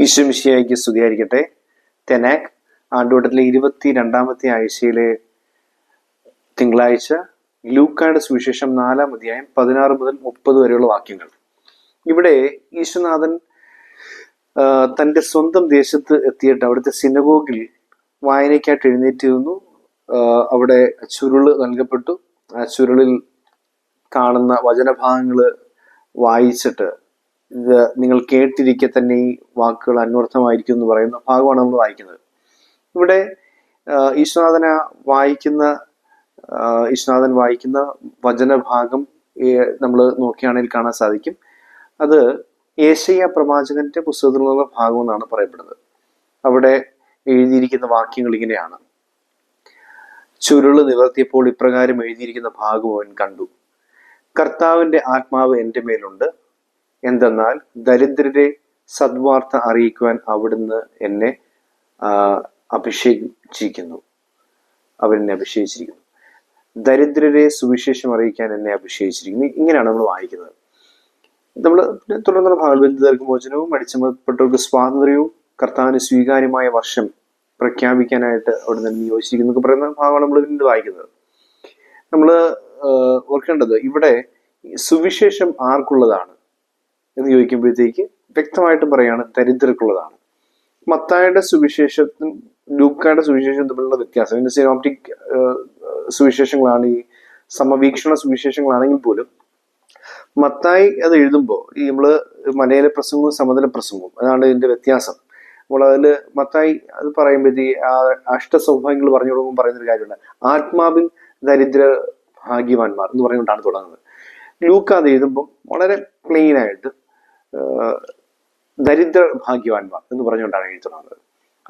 ഈശ്വമിശിയായിക്ക് സ്തുതിയായിരിക്കട്ടെ തെനാക് ആണ്ടുവട്ടത്തിലെ ഇരുപത്തി രണ്ടാമത്തെ ആഴ്ചയിലെ തിങ്കളാഴ്ച ലൂക്കായുടെ സുവിശേഷം നാലാം അധ്യായം പതിനാറ് മുതൽ മുപ്പത് വരെയുള്ള വാക്യങ്ങൾ. ഇവിടെ ഈശ്വനാഥൻ തന്റെ സ്വന്തം ദേശത്ത് എത്തിയിട്ട് അവിടുത്തെ സിനഗോഗിൽ വായനയ്ക്കായിട്ട് എഴുന്നേറ്റിരുന്നു. അവിടെ ചുരുൾ നൽകപ്പെട്ടു. ആ ചുരുളിൽ കാണുന്ന വചനഭാഗങ്ങൾ വായിച്ചിട്ട് ഇത് നിങ്ങൾ കേട്ടിരിക്കെ തന്നെ ഈ വാക്കുകൾ അന്വർത്ഥമായിരിക്കും എന്ന് പറയുന്ന ഭാഗമാണ് നമ്മൾ വായിക്കുന്നത്. ഇവിടെ ഈശ്വനാഥന വായിക്കുന്ന ഈശ്വനാഥൻ വായിക്കുന്ന വചനഭാഗം നമ്മൾ നോക്കുകയാണെങ്കിൽ കാണാൻ സാധിക്കും. അത് ഏഷ്യ പ്രവാചകന്റെ പുസ്തകത്തിൽ നിന്നുള്ള ഭാഗം എന്നാണ് പറയപ്പെടുന്നത്. അവിടെ എഴുതിയിരിക്കുന്ന വാക്യങ്ങൾ ഇങ്ങനെയാണ്. ചുരുൾ നിവർത്തിയപ്പോൾ ഇപ്രകാരം എഴുതിയിരിക്കുന്ന ഭാഗം അവൻ കണ്ടു. കർത്താവിന്റെ ആത്മാവ് എന്റെ മേലുണ്ട്. എന്തെന്നാൽ ദരിദ്രരെ സദ്വാർത്ത അറിയിക്കുവാൻ അവിടുന്ന് എന്നെ അഭിഷേകിച്ചിരിക്കുന്നു. അവരെന്നെ അഭിഷേകിച്ചിരിക്കുന്നു. ദരിദ്രരെ സുവിശേഷം അറിയിക്കാൻ എന്നെ അഭിഷേകിച്ചിരിക്കുന്നു. ഇങ്ങനെയാണ് നമ്മൾ വായിക്കുന്നത്. നമ്മൾ തുടർന്നുള്ള ഭാഗങ്ങൾ ബന്ധുതർക്ക് മോചനവും അടിച്ചമർത്തപ്പെട്ടവർക്ക് സ്വാതന്ത്ര്യവും കർത്താവിന് സ്വീകാര്യമായ വർഷം പ്രഖ്യാപിക്കാനായിട്ട് അവിടെ നിന്ന് നിയോഗിച്ചിരിക്കുന്നു പറയുന്ന ഭാഗമാണ് നമ്മൾ പിന്നീട് വായിക്കുന്നത്. നമ്മൾ ഓർക്കേണ്ടത് ഇവിടെ സുവിശേഷം ആർക്കുള്ളതാണ്? എന്ന് ചോദിക്കുമ്പോഴത്തേക്ക് വ്യക്തമായിട്ട് പറയാണ് ദരിദ്രർക്കുള്ളതാണ്. മത്തായുടെ സുവിശേഷത്തിനും ലൂക്കായുടെ സുവിശേഷം തമ്മിലുള്ള വ്യത്യാസം. ഇതിന്റെ സിനോപ്റ്റിക് സുവിശേഷങ്ങളാണ് ഈ സമവീക്ഷണ സുവിശേഷങ്ങളാണെങ്കിൽ പോലും മത്തായി അത് എഴുതുമ്പോൾ ഈ നമ്മൾ മലയാള പ്രസംഗവും സമതല പ്രസംഗവും അതാണ് ഇതിന്റെ വ്യത്യാസം. അപ്പോൾ അതിൽ മത്തായി അത് പറയുമ്പോഴത്തേക്ക് ആ അഷ്ടസൗഭാഗ്യങ്ങൾ പറഞ്ഞു തുടങ്ങുമ്പോൾ പറയുന്നൊരു കാര്യമുണ്ട്. ആത്മാവിൽ ദരിദ്ര ഭാഗ്യവാന്മാർ എന്ന് പറഞ്ഞുകൊണ്ടാണ് തുടങ്ങുന്നത്. ലൂക്ക അത് എഴുതുമ്പോൾ വളരെ പ്ലെയിൻ ആയിട്ട് ദരിദ്ര ഭാഗ്യവാന്മാർ എന്ന് പറഞ്ഞുകൊണ്ടാണ് എഴുതി തുടങ്ങുന്നത്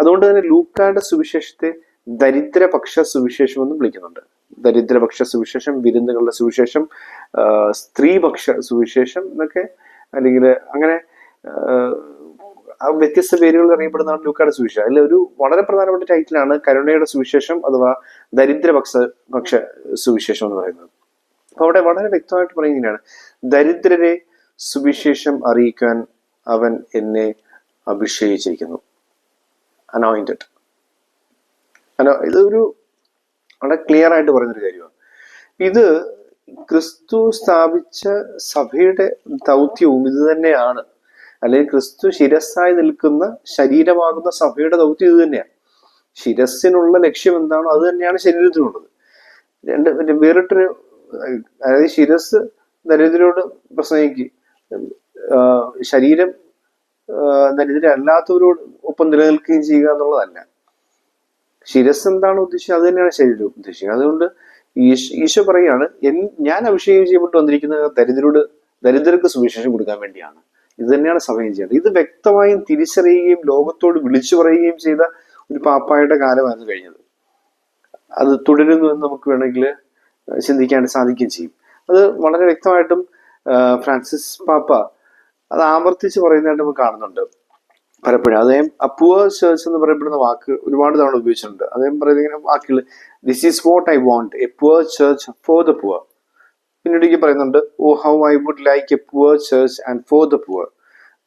അതുകൊണ്ട് തന്നെ ലൂക്കായുടെ സുവിശേഷത്തെ ദരിദ്രപക്ഷ സുവിശേഷം എന്നും വിളിക്കുന്നുണ്ട്. ദരിദ്രപക്ഷ സുവിശേഷം വിരുന്നുകളുടെ സുവിശേഷം സ്ത്രീപക്ഷ സുവിശേഷം എന്നൊക്കെ അല്ലെങ്കിൽ അങ്ങനെ വ്യത്യസ്ത പേരുകളിൽ അറിയപ്പെടുന്നതാണ് ലൂക്കായുടെ സുവിശേഷം. അതിൽ ഒരു വളരെ പ്രധാനപ്പെട്ട ടൈറ്റിലാണ് കരുണയുടെ സുവിശേഷം അഥവാ ദരിദ്രപക്ഷ പക്ഷ സുവിശേഷം എന്ന് പറയുന്നത്. അപ്പൊ അവിടെ വളരെ വ്യക്തമായിട്ട് പറയുന്നതാണ് ദരിദ്രരെ സുവിശേഷം അറിയിക്കാൻ അവൻ എന്നെ അഭിഷേകിച്ചിരിക്കുന്നു. അനോയിന്റഡ് അനോ ഇതൊരു വളരെ ക്ലിയർ ആയിട്ട് പറയുന്നൊരു കാര്യമാണ്. ഇത് ക്രിസ്തു സ്ഥാപിച്ച സഭയുടെ ദൗത്യവും ഇത് തന്നെയാണ്. അല്ലെങ്കിൽ ക്രിസ്തു ശിരസ്സായി നിൽക്കുന്ന ശരീരമാകുന്ന സഭയുടെ ദൗത്യം ഇത് തന്നെയാണ്. ശിരസ്സിനുള്ള ലക്ഷ്യം എന്താണോ അത് തന്നെയാണ് ശരീരത്തിനുള്ളത്. രണ്ട് വേറിട്ടൊരു അതായത് ശിരസ് ദരിദ്രരോട് പ്രസംഗിക്കുക. ശരീരം ദരിദ്രരല്ലാത്തവരോട് ഒപ്പം നിലനിൽക്കുകയും ചെയ്യുക എന്നുള്ളതല്ല. ശിരസ് എന്താണ് ഉദ്ദേശിച്ചത്? അത് തന്നെയാണ് ശരീരം ഉദ്ദേശിക്കുന്നത്. അതുകൊണ്ട് ഈശോ പറയാണ് "എൻ- ഞാൻ അഭിഷേകം ചെയ്യപ്പെട്ട് വന്നിരിക്കുന്നത് ദരിദ്രരോട് ദരിദ്രർക്ക് സുവിശേഷം കൊടുക്കാൻ വേണ്ടിയാണ്. ഇത് തന്നെയാണ് സമയം ചെയ്യുന്നത് ഇത് വ്യക്തമായും തിരിച്ചറിയുകയും ലോകത്തോട് വിളിച്ചു പറയുകയും ചെയ്ത ഒരു പാപ്പായുടെ കാലമായിരുന്നു കഴിഞ്ഞത്. അത് തുടരുന്നു എന്ന് നമുക്ക് വേണമെങ്കിൽ ചിന്തിക്കാൻ സാധിക്കുകയും ചെയ്യും. അത് വളരെ വ്യക്തമായിട്ടും ഫ്രാൻസിസ് പാപ്പ. അത് ആവർത്തിച്ച് പറയുന്നതായിട്ട് നമുക്ക് കാണുന്നുണ്ട്. പലപ്പോഴും. അദ്ദേഹം അപ്പുവ ചേർച്ച് എന്ന് പറയപ്പെടുന്ന വാക്ക് ഒരുപാട് തവണ ഉപയോഗിച്ചിട്ടുണ്ട്. അദ്ദേഹം പറയുന്ന ഇങ്ങനെ വാക്കുകൾ this is what I want a poor church for the poor പിന്നീട് എനിക്ക് പറയുന്നുണ്ട് ഓ how I would like a poor church and for the poor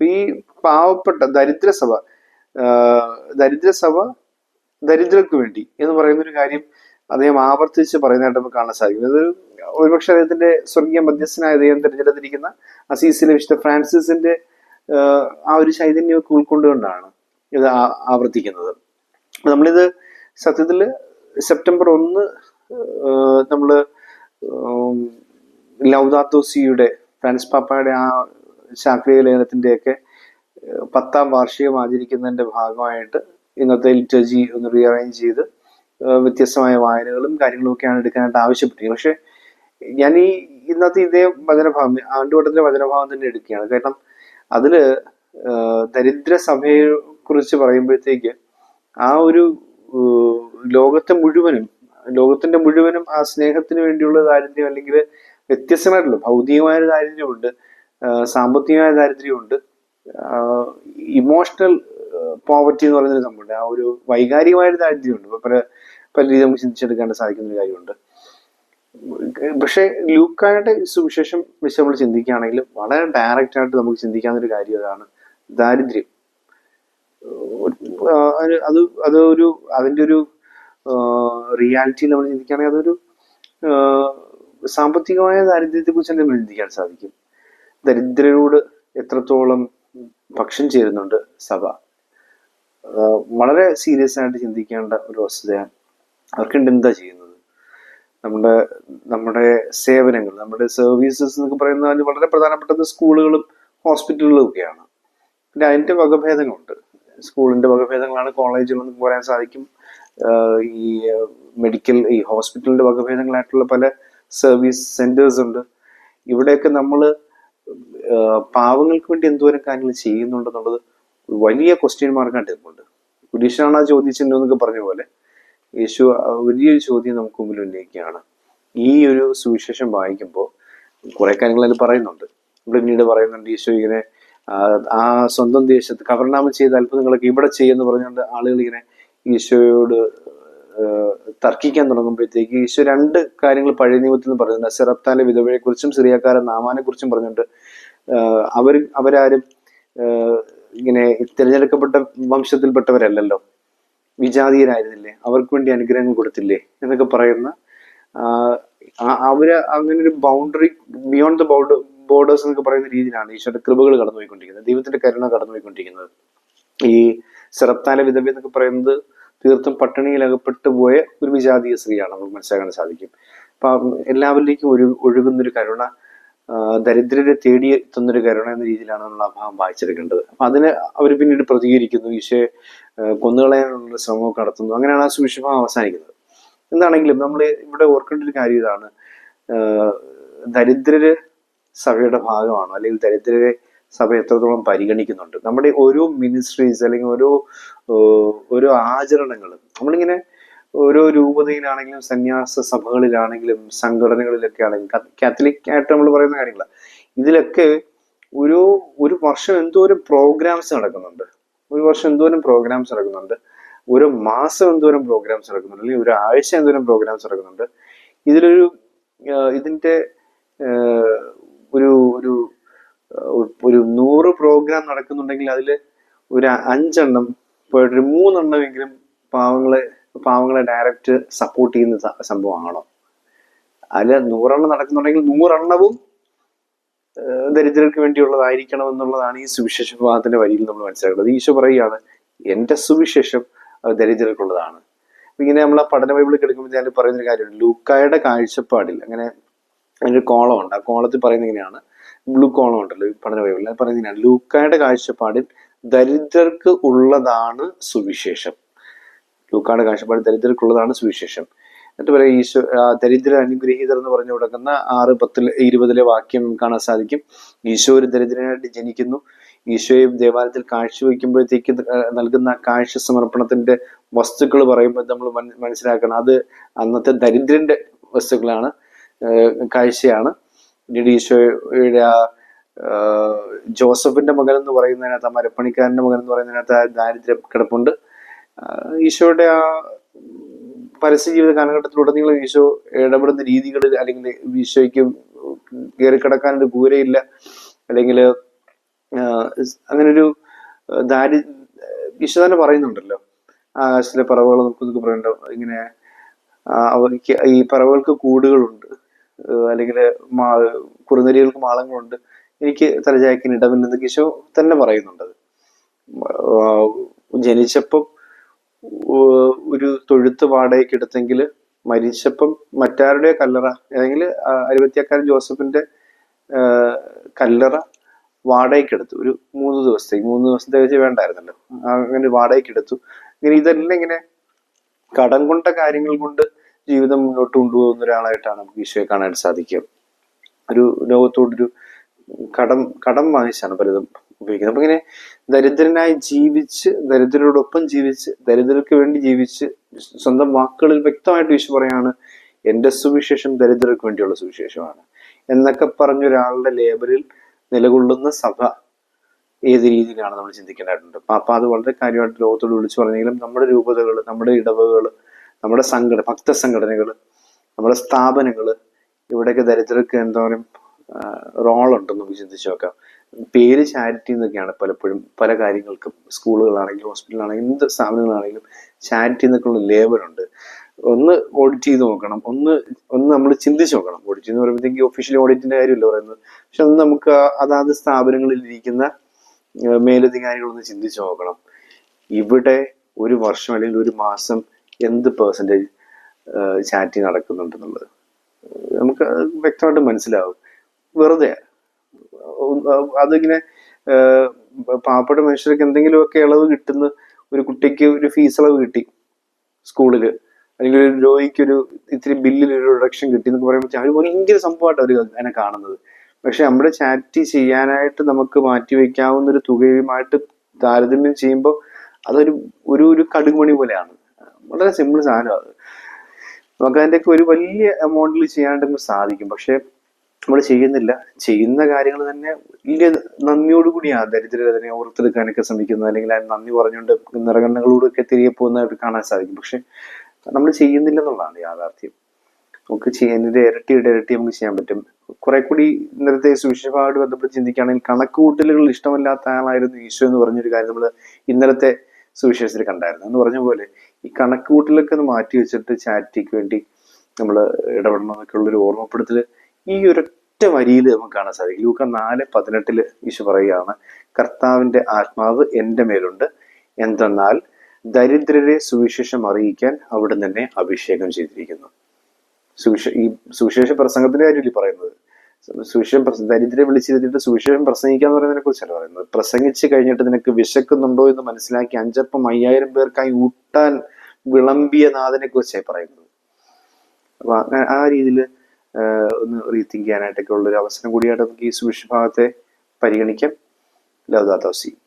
ഈ പാവപ്പെട്ട ദരിദ്രസഭ ദരിദ്ര ദരിദ്രസഭ ദരിദ്രർക്ക് വേണ്ടി എന്ന് പറയുന്ന ഒരു കാര്യം അദ്ദേഹം ആവർത്തിച്ച് പറയുന്നതായിട്ട് നമുക്ക് കാണാൻ സാധിക്കും. ഇത് ഒരുപക്ഷെ അദ്ദേഹത്തിന്റെ സ്വർഗീയ മധ്യസ്ഥനായ അദ്ദേഹം തിരഞ്ഞെടുത്തിരിക്കുന്ന അസീസിലെ വിശുദ്ധ ഫ്രാൻസിസിന്റെ ആ ഒരു ചൈതന്യമൊക്കെ ഉൾക്കൊണ്ടുകൊണ്ടാണ് ഇത് ആവർത്തിക്കുന്നത്. നമ്മളിത് സത്യത്തിൽ സെപ്റ്റംബർ ഒന്ന് നമ്മൾ ലൗദാത്തോസിയുടെ ഫ്രാൻസ് പാപ്പയുടെ ആ ശാക്രിയ ലേഖനത്തിന്റെ ഒക്കെ പത്താം വാർഷികം ആചരിക്കുന്നതിന്റെ ഭാഗമായിട്ട് ഇന്നത്തെ ലിറ്റർജി ഒന്ന് റീഅറേഞ്ച് ചെയ്ത് വ്യത്യസ്തമായ വായനകളും കാര്യങ്ങളും ഒക്കെയാണ് എടുക്കാനായിട്ട് ആവശ്യപ്പെട്ടത്. പക്ഷെ ഞാൻ ഈ ഇന്നത്തെ ഇതേ വചനഭാവം ആണ്ടുവട്ടത്തിലെ വചനഭാവം തന്നെ എടുക്കുകയാണ്. കാരണം അതിൽ ദരിദ്ര സഭയെ കുറിച്ച് പറയുമ്പോഴത്തേക്ക് ആ ഒരു ലോകത്തെ മുഴുവനും ലോകത്തിന്റെ മുഴുവനും ആ സ്നേഹത്തിന് വേണ്ടിയുള്ള ദാരിദ്ര്യം അല്ലെങ്കിൽ വ്യത്യസ്തമായിട്ടുള്ള ഭൗതികമായ ദാരിദ്ര്യമുണ്ട് സാമ്പത്തികമായ ദാരിദ്ര്യമുണ്ട് ഇമോഷണൽ പോവർട്ടി എന്ന് പറയുന്ന ഒരു സംഭവമുണ്ട്. ആ ഒരു വൈകാരികമായ ദാരിദ്ര്യമുണ്ട്. ഇപ്പൊ പല രീതിയിൽ നമുക്ക് ചിന്തിച്ചെടുക്കാൻ സാധിക്കുന്ന ഒരു കാര്യമുണ്ട്. പക്ഷെ ലൂക്കായുടെ സുവിശേഷം വെച്ച് നമ്മൾ ചിന്തിക്കുകയാണെങ്കിൽ വളരെ ഡയറക്റ്റ് ആയിട്ട് നമുക്ക് ചിന്തിക്കാവുന്ന ഒരു കാര്യം അതാണ് ദാരിദ്ര്യം. അത് അത് അതൊരു അതിന്റെ ഒരു റിയാലിറ്റി നമ്മൾ ചിന്തിക്കുകയാണെങ്കിൽ അതൊരു സാമ്പത്തികമായ ദാരിദ്ര്യത്തെ കുറിച്ച് നമ്മൾ ചിന്തിക്കാൻ സാധിക്കും. ദരിദ്രരോട് എത്രത്തോളം പക്ഷം ചേരുന്നുണ്ട് സഭ. വളരെ സീരിയസ് ആയിട്ട് ചിന്തിക്കേണ്ട ഒരു വസ്തുതയാണ് അവർക്കുണ്ട് എന്താ ചെയ്യുന്നത്? നമ്മുടെ നമ്മുടെ സേവനങ്ങൾ നമ്മുടെ സർവീസസ് എന്നൊക്കെ പറയുന്ന വളരെ പ്രധാനപ്പെട്ടത് സ്കൂളുകളും ഹോസ്പിറ്റലുകളും ഒക്കെയാണ്. പിന്നെ അതിന്റെ വകഭേദങ്ങളുണ്ട്. സ്കൂളിന്റെ വകഭേദങ്ങളാണ് കോളേജുകൾ പറയാൻ സാധിക്കും. ഈ മെഡിക്കൽ ഈ ഹോസ്പിറ്റലിന്റെ വകഭേദങ്ങളായിട്ടുള്ള പല സർവീസ് സെന്റേഴ്സ് ഉണ്ട്. ഇവിടെയൊക്കെ നമ്മൾ പാവങ്ങൾക്ക് വേണ്ടി എന്തോരം കാര്യങ്ങൾ ചെയ്യുന്നുണ്ടെന്നുള്ളത് വലിയ ക്വസ്റ്റ്യൻ മാർക്കായിട്ട് നിൽപ്പുണ്ട് കുരീഷാണ് ആ ചോദിച്ചിട്ടുണ്ടെന്നൊക്കെ പറഞ്ഞ പോലെ യേശു വലിയൊരു ചോദ്യം നമുക്ക് മുമ്പിൽ ഉന്നയിക്കുകയാണ്. ഈ ഒരു സുവിശേഷം വായിക്കുമ്പോൾ കുറെ കാര്യങ്ങൾ അതിൽ പറയുന്നുണ്ട്. ഇവിടെ പിന്നീട് പറയുന്നുണ്ട് യേശു ഇങ്ങനെ ആ, സ്വന്തം ദേശത്ത് കവർണാമം ചെയ്ത അത്ഭുതങ്ങളൊക്കെ ഇവിടെ ചെയ്യുമെന്ന് പറഞ്ഞുകൊണ്ട് ആളുകൾ ഇങ്ങനെ ഈശോയോട് തർക്കിക്കാൻ തുടങ്ങുമ്പോഴത്തേക്ക് ഈശോ രണ്ട് കാര്യങ്ങൾ പഴയ നിയമത്തിൽ നിന്ന് പറയുന്നുണ്ട് സെറപ്താന്റെ വിധവയെ കുറിച്ചും സിറിയക്കാരൻ നാമാനെ കുറിച്ചും പറഞ്ഞിട്ട് അവർ അവരാരും ഇങ്ങനെ തിരഞ്ഞെടുക്കപ്പെട്ട വംശത്തിൽപ്പെട്ടവരല്ലല്ലോ. വിജാതീയരായിരുന്നില്ലേ? അവർക്ക് വേണ്ടി അനുഗ്രഹങ്ങൾ കൊടുത്തില്ലേ? എന്നൊക്കെ പറയുന്ന അവർ അങ്ങനെ ഒരു ബൗണ്ടറി ബിയോണ്ട് ദ ബോർഡേഴ്സ് എന്നൊക്കെ പറയുന്ന രീതിയിലാണ് ഈശോയുടെ കൃപകൾ കടന്നുപോയിക്കൊണ്ടിരിക്കുന്നത്. ദൈവത്തിന്റെ കരുണ കടന്നുപോയിക്കൊണ്ടിരിക്കുന്നത്. ഈ സെറപ്താല വിധവ എന്നൊക്കെ പറയുന്നത് തീർത്തും പട്ടിണിയിൽ അകപ്പെട്ടു പോയ ഒരു വിജാതീയ സ്ത്രീയാണ്. നമുക്ക് മനസ്സിലാക്കാൻ സാധിക്കും. അപ്പൊ എല്ലാവരിലേക്കും ഒരു ഒഴുകുന്നൊരു കരുണ ദരിദ്രരെ തേടി എത്തുന്നൊരു കരുണ എന്ന രീതിയിലാണ് നമ്മൾ ആ ഭാഗം വായിച്ചെടുക്കേണ്ടത്. അപ്പൊ അതിന് അവർ പിന്നീട് പ്രതികരിക്കുന്നു ഈശോയെ കൊന്നുകളയാനുള്ള ശ്രമമൊക്കെ നടത്തുന്നു. അങ്ങനെയാണ് ആ സുവിശേഷം അവസാനിക്കുന്നത്. എന്താണെങ്കിലും നമ്മൾ ഇവിടെ ഓർക്കേണ്ട ഒരു കാര്യം ഇതാണ്. ദരിദ്രര് സഭയുടെ ഭാഗമാണ്. അല്ലെങ്കിൽ ദരിദ്രരെ സഭ എത്രത്തോളം പരിഗണിക്കുന്നുണ്ട്. നമ്മുടെ ഓരോ മിനിസ്ട്രീസ് അല്ലെങ്കിൽ ഓരോ ഓരോ ആചരണങ്ങളും നമ്മളിങ്ങനെ ഓരോ രൂപതയിലാണെങ്കിലും സന്യാസ സഭകളിലാണെങ്കിലും സംഘടനകളിലൊക്കെ ആണെങ്കിലും കാത്തലിക് ആയിട്ട് നമ്മൾ പറയുന്ന കാര്യങ്ങളാണ് ഇതിലൊക്കെ ഒരു ഒരു വർഷം എന്തോരം പ്രോഗ്രാംസ് നടക്കുന്നുണ്ട്. ഒരു വർഷം എന്തോരം പ്രോഗ്രാംസ് നടക്കുന്നുണ്ട്. ഒരു മാസം എന്തോരം പ്രോഗ്രാംസ് നടക്കുന്നുണ്ട്. അല്ലെങ്കിൽ ഒരു ആഴ്ച എന്തോരം പ്രോഗ്രാംസ് നടക്കുന്നുണ്ട്. ഇതിലൊരു ഇതിന്റെ ഒരു ഒരു ഒരു നൂറ് പ്രോഗ്രാം നടക്കുന്നുണ്ടെങ്കിൽ അതിൽ ഒരു അഞ്ചെണ്ണം ഒരു മൂന്നെണ്ണമെങ്കിലും പാവങ്ങളെ പാവങ്ങളെ ഡയറക്റ്റ് സപ്പോർട്ട് ചെയ്യുന്ന സംഭവമാണോ? അതിൽ നൂറെണ്ണം നടക്കുന്നുണ്ടെങ്കിൽ നൂറെണ്ണവും ദരിദ്രർക്ക് വേണ്ടിയുള്ളതായിരിക്കണം എന്നുള്ളതാണ് ഈ സുവിശേഷ വിഭാഗത്തിന്റെ വരിയിൽ നമ്മൾ മനസ്സിലാക്കുന്നത്. ഈശോ പറയുകയാണ് എന്റെ സുവിശേഷം ദരിദ്രർക്കുള്ളതാണ്. ഇങ്ങനെ നമ്മൾ ആ പഠന ബൈബിളിൽ എടുക്കുമ്പോൾ ഞാൻ പറയുന്ന ഒരു കാര്യമുണ്ട്. ലൂക്കായുടെ കാഴ്ചപ്പാടിൽ അങ്ങനെ ഒരു കോളം ഉണ്ട് ആ കോളത്തിൽ പറയുന്നത് ഇങ്ങനെയാണ്. ബ്ലൂ കോളം ഉണ്ടല്ലോ പഠന ബൈബിളിൽ. പറയുന്നത് ഇങ്ങനെയാണ്. ലൂക്കായുടെ കാഴ്ചപ്പാടിൽ ദരിദ്രർക്ക് ഉള്ളതാണ് സുവിശേഷം. ലൂക്കായുടെ കാഴ്ചപ്പാട് ദരിദ്രർക്കുള്ളതാണ് സുവിശേഷം. എന്നിട്ട് പറയാം ഈശോ ദരിദ്ര അനുഗ്രഹീതർ എന്ന് പറഞ്ഞു കൊടുക്കുന്ന ആറ് പത്തിൽ ഇരുപതിലെ വാക്യം കാണാൻ സാധിക്കും. ഈശോ ഒരു ദരിദ്രനായിട്ട് ജനിക്കുന്നു. ഈശോയും ദേവാലയത്തിൽ കാഴ്ചവെക്കുമ്പോഴത്തേക്ക് നൽകുന്ന കാഴ്ച സമർപ്പണത്തിന്റെ വസ്തുക്കൾ പറയുമ്പോൾ നമ്മൾ മനസ്സിലാക്കണം. അത് അന്നത്തെ ദരിദ്രന്റെ വസ്തുക്കളാണ് കാഴ്ചയാണ്. പിന്നീട് ഈശോയുടെ ആ ജോസഫിന്റെ മകൻ എന്ന് പറയുന്നതിനകത്ത് ആ മരപ്പണിക്കാരന്റെ മകൻ എന്ന് പറയുന്നതിനകത്ത് ആ ദാരിദ്ര്യം കിടപ്പുണ്ട്. ഈശോയുടെ ആ പരസ്യ ജീവിത കാലഘട്ടത്തിലുടനീളം ഈശോ ഇടപെടുന്ന രീതികളിൽ അല്ലെങ്കിൽ ഈശോയ്ക്ക് കയറി കിടക്കാൻ ഒരു കൂരയില്ല അല്ലെങ്കിൽ അങ്ങനൊരു ദാരി ഈശോ തന്നെ പറയുന്നുണ്ടല്ലോ. ആകാശത്തിലെ പറവുകൾ നമുക്ക് പറയുന്നുണ്ടോ ഇങ്ങനെ അവയ്ക്ക് ഈ പറവുകൾക്ക് കൂടുകളുണ്ട്. അല്ലെങ്കിൽ മാ കുറുനരികൾക്ക് മാളങ്ങളുണ്ട്. എനിക്ക് തലചായക്കിന് ഇടമില്ലെന്ന് ഈശോ തന്നെ പറയുന്നുണ്ടത്. ജനിച്ചപ്പോൾ ഒരു തൊഴുത്ത് വാടകയ്ക്ക് എടുത്തെങ്കിൽ മരിച്ചപ്പം മറ്റാരുടെ കല്ലറ? അല്ലെങ്കിൽ അരുപത്തിയാക്കാരൻ ജോസഫിന്റെ കല്ലറ വാടകയ്ക്ക് എടുത്തു. ഒരു മൂന്ന് ദിവസത്തേക്ക് മൂന്ന് ദിവസത്തെ വെച്ച് വേണ്ടായിരുന്നല്ലോ. അങ്ങനെ വാടകയ്ക്ക് എടുത്തു. ഇങ്ങനെ ഇതെല്ലാം ഇങ്ങനെ കടം കൊണ്ട കാര്യങ്ങൾ കൊണ്ട് ജീവിതം മുന്നോട്ട് കൊണ്ടുപോകുന്ന ഒരാളായിട്ടാണ് നമുക്ക് ഈശോയെ കാണാൻ സാധിക്കുക. ഒരു ലോകത്തോടൊരു കടം കടം വാങ്ങിച്ചാണ് പലതും. ഉപയോഗിക്കുന്നത്. അപ്പൊ ഇങ്ങനെ ദരിദ്രനായി ജീവിച്ച് ദരിദ്രരോടൊപ്പം ജീവിച്ച് ദരിദ്രർക്ക് വേണ്ടി ജീവിച്ച് സ്വന്തം വാക്കുകളിൽ വ്യക്തമായിട്ട് ഈശോ പറയാണ് എന്റെ സുവിശേഷം ദരിദ്രർക്ക് വേണ്ടിയുള്ള സുവിശേഷമാണ്. എന്നൊക്കെ പറഞ്ഞ ഒരാളുടെ ലേബലിൽ നിലകൊള്ളുന്ന സഭ ഏത് രീതിയിലാണ് നമ്മൾ ചിന്തിക്കേണ്ടതായിട്ടുണ്ട്. അപ്പൊ അപ്പൊ അത് വളരെ കാര്യമായിട്ട് ലോകത്തോട് വിളിച്ചു പറഞ്ഞെങ്കിലും നമ്മുടെ രൂപതകൾ നമ്മുടെ ഇടവകൾ നമ്മുടെ സംഘടന ഭക്ത സംഘടനകൾ നമ്മുടെ സ്ഥാപനങ്ങൾ ഇവിടെയൊക്കെ ദരിദ്രർക്ക് എന്താ എന്തോരം റോളുണ്ടെന്ന് നമുക്ക് ചിന്തിച്ചു നോക്കാം. പേര് ചാരിറ്റി എന്നൊക്കെയാണ് പലപ്പോഴും പല കാര്യങ്ങൾക്കും സ്കൂളുകളാണെങ്കിലും ഹോസ്പിറ്റലാണെങ്കിലും എന്ത് സ്ഥാപനങ്ങളാണെങ്കിലും ചാരിറ്റി എന്നൊക്കെയുള്ള ലേബലുണ്ട് ഒന്ന് ഓഡിറ്റ് ചെയ്ത് നോക്കണം. ഒന്ന് ഒന്ന് നമ്മൾ ചിന്തിച്ച് നോക്കണം. ഓഡിറ്റ് എന്ന് പറയുമ്പോഴത്തേക്ക് ഒഫീഷ്യൽ ഓഡിറ്റിന്റെ കാര്യമല്ല പറയുന്നത്? പക്ഷെ അത് നമുക്ക് അതാത് സ്ഥാപനങ്ങളിൽ ഇരിക്കുന്ന മേലധികാരികളൊന്ന് ചിന്തിച്ച് നോക്കണം. ഇവിടെ ഒരു വർഷം അല്ലെങ്കിൽ ഒരു മാസം എന്ത് പേഴ്സന്റേജ് ചാറ്റി നടക്കുന്നുണ്ടെന്നുള്ളത്. നമുക്ക് വ്യക്തമായിട്ട് മനസ്സിലാവും. വെറുതെ അതിങ്ങനെ പാവപ്പെട്ട മനുഷ്യർക്ക് എന്തെങ്കിലുമൊക്കെ ഇളവ് കിട്ടുന്ന ഒരു കുട്ടിക്ക് ഒരു ഫീസ് ഇളവ് കിട്ടി സ്കൂളിൽ. അല്ലെങ്കിൽ ഒരു രോഗിക്ക് ഒരു ഇത്തിരി ബില്ലിൽ ഒരു റിഡക്ഷൻ കിട്ടി എന്നൊക്കെ പറയുമ്പോൾ അവർ ഭയങ്കര സംഭവമായിട്ട് അവർ അതിനെ കാണുന്നത്. പക്ഷെ നമ്മുടെ ചാറ്റി ചെയ്യാനായിട്ട് നമുക്ക് മാറ്റി മാറ്റിവെക്കാവുന്ന ഒരു തുകയുമായിട്ട് താരതമ്യം ചെയ്യുമ്പോൾ അതൊരു ഒരു ഒരു കടുകുമണി പോലെയാണ്. വളരെ സിമ്പിൾ സാധനമാണ് അത്. നമുക്ക് അതിന്റെയൊക്കെ ഒരു വലിയ എമൗണ്ടിൽ ചെയ്യാണ്ടെങ്കിൽ സാധിക്കും. പക്ഷെ നമ്മൾ ചെയ്യുന്നില്ല. ചെയ്യുന്ന കാര്യങ്ങൾ തന്നെ വലിയ നന്ദിയോടുകൂടിയാണ് ദരിദ്രരെ തന്നെ ഓർത്തെടുക്കാനൊക്കെ ശ്രമിക്കുന്നത് അല്ലെങ്കിൽ ആ നന്ദി പറഞ്ഞുകൊണ്ട് നിറകണ്ണകളോടൊക്കെ തിരികെ പോകുന്നതായിട്ട് കാണാൻ സാധിക്കും. പക്ഷെ നമ്മൾ ചെയ്യുന്നില്ല എന്നുള്ളതാണ് യാഥാർത്ഥ്യം. നമുക്ക് ചെയ്യുന്നതിന്റെ ഇരട്ടിയുടെ ഇരട്ടി നമുക്ക് ചെയ്യാൻ പറ്റും. കുറെ കൂടി ഇന്നലത്തെ സുവിശേഷമായിട്ട് ബന്ധപ്പെട്ട് ചിന്തിക്കുകയാണെങ്കിൽ കണക്കുകൂട്ടലുകൾ ഇഷ്ടമല്ലാത്ത ആളായിരുന്നു ഈശോ എന്ന് പറഞ്ഞൊരു കാര്യം നമ്മൾ ഇന്നലത്തെ സുവിശേഷത്തിൽ കണ്ടായിരുന്നു. എന്ന് പറഞ്ഞ പോലെ ഈ കണക്കുകൂട്ടലൊക്കെ ഒന്ന് മാറ്റി വെച്ചിട്ട് ചാരിറ്റിക്ക് വേണ്ടി നമ്മൾ ഇടപെടണം എന്നൊക്കെ ഉള്ളൊരു ഓർമ്മപ്പെടുത്തൽ ഈ ഒരൊറ്റ വരിയിൽ നമുക്ക് കാണാൻ സാധിക്കും. ലൂക്ക നാല് പതിനെട്ടിൽ ഈശോ പറയുകയാണ് കർത്താവിന്റെ ആത്മാവ് എന്റെ മേലുണ്ട്. എന്തെന്നാൽ ദരിദ്രരെ സുവിശേഷം അറിയിക്കാൻ അവിടെ തന്നെ അഭിഷേകം ചെയ്തിരിക്കുന്നു. സുവിശ ഈ സുവിശേഷ പ്രസംഗത്തിന്റെ കാര്യമല്ലേ പറയുന്നത്? സുവിശേഷം ദരിദ്രരെ വിളിച്ചിരുത്തിയിട്ട് സുവിശേഷം പ്രസംഗിക്കുക എന്ന് പറയുന്നതിനെ കുറിച്ചാണ് പറയുന്നത്? പ്രസംഗിച്ച് കഴിഞ്ഞിട്ട് നിനക്ക് വിശക്കുന്നുണ്ടോ എന്ന് മനസ്സിലാക്കി അഞ്ചപ്പം അയ്യായിരം പേർക്കായി ഊട്ടാൻ വിളമ്പിയ നാഥനെ കുറിച്ചായി പറയുന്നത്. അപ്പൊ ആ രീതിയിൽ ഒന്ന് റീതിങ്ക് ചെയ്യാനായിട്ടൊക്കെ ഉള്ളൊരു അവസരം കൂടിയായിട്ട് നമുക്ക് ഈ സുവിശേഷ ഭാഗത്തെ പരിഗണിക്കാം. ലവ് ദാത്തോസി